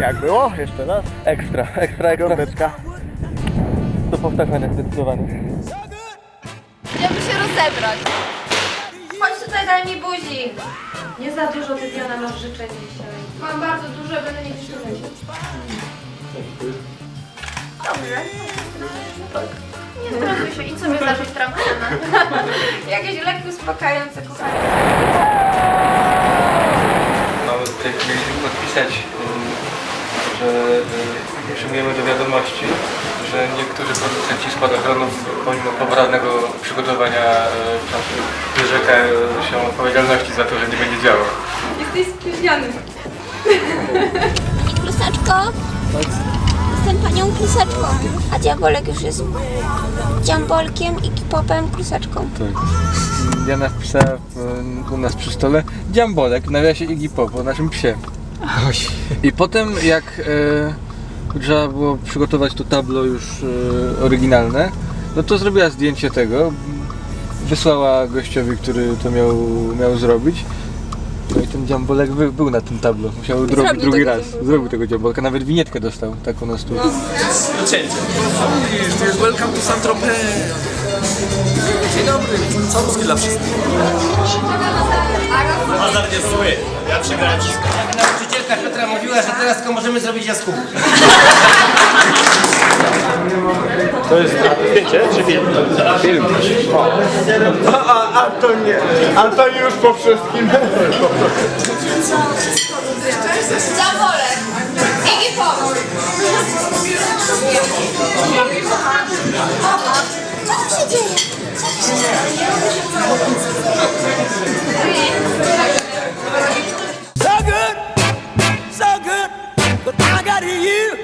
Jak było? Jeszcze raz? Ekstra, ekstra, ekstra. Do powtarzania zdecydowanie. Idziemy się rozebrać. Chodź tutaj, daj mi buzi. Nie za dużo Tydiana masz życzeń dzisiaj. Mam bardzo duże, będę nie wytrzymać. Dobrze. Nie stresuj się, idź sobie zacząć trampolina. Jakieś leki uspokajające, kochanie. No, tutaj mieliśmy podpisać, że y, przyjmujemy do wiadomości, że niektórzy producenci spadochronów pomimo poprawnego przygotowania y, wciąż wyrzekają się odpowiedzialności za to, że nie będzie działał. Jesteś spóźniony. Pani Klusaczko? Jestem panią Klusaczką, a Diabolek już jest Dziambolkiem i Kipopem Klusaczką. Diana wpisała u nas przy stole Dziambolek, w nawiasie Iggy Pop, o naszym psie. I potem jak e, trzeba było przygotować to tablo już e, oryginalne, no to zrobiła zdjęcie tego, wysłała gościowi, który to miał, miał zrobić. No i ten dziambolek by, był na tym tablo. Musiał zrobić drugi raz. Zrobił tego dziambolka, nawet winietkę dostał, taką na stół. To jest Welcome to Saint-Tropez. Dzień dobry, całuski dla wszystkich. Hazard jest zły. Ja przegrałem wszystko. Nauczycielka Piotra mówiła, że teraz tylko możemy zrobić jaskółkę. To jest zdjęcie czy film? Film. A, a, Antonie, Antonie już po wszystkim. Zawolę. Iggy Pop. Co się dzieje? Co się dzieje? So good, so good, but I got you.